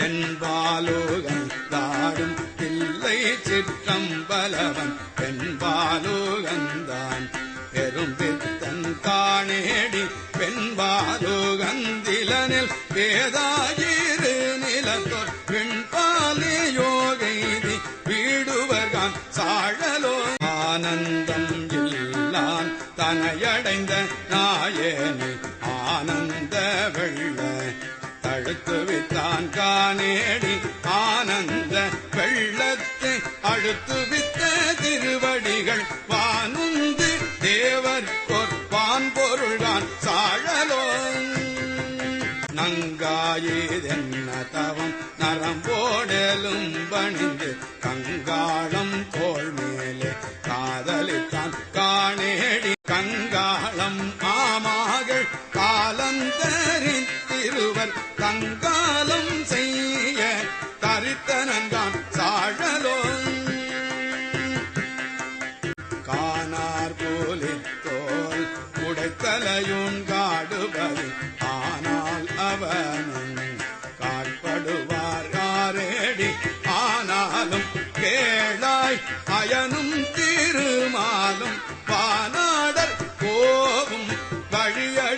தென்பாலோகன் தாடும் பிள்ளை சிற்றம்பலவன். பெண்பாலுகந்தான் பெரும்பித்தன் காணேடி. பெண்பாலோகந்திலனில் வேதாயிரு நிலத்தோர். பெண்பாலே யோகைதி வீடுவர்கான் சாழலோ. ஆனந்தம் இல்லான் தனையடைந்த நாயனி. ஆனந்த வெள்ள தழுத்து வித்தான் காணேடி ஆனந்த வெள்ளத்தை அழுத்து வித்த திருவடிகள் வானுந்து தேவர் கொற்பான் பொருள்தான் சாழலோ நங்காயேதென்ன தவம் நரம்போடலும் பணிந்து கங்காளம் தோள் மேலே காதலித்தான் காணேடி கங்காளம் ஆமாகள் காலந்த தங்காலம் செய்ய தரித்தனங்கான் சாழலோ காணார் போலே தோல் உடைத்தலையும் காடுபது ஆனால் அவனும் காட்படுவார் காரேடி ஆனாலும் கேளாய் அயனும் திருமாலும் பானாடர் போகும் வழிய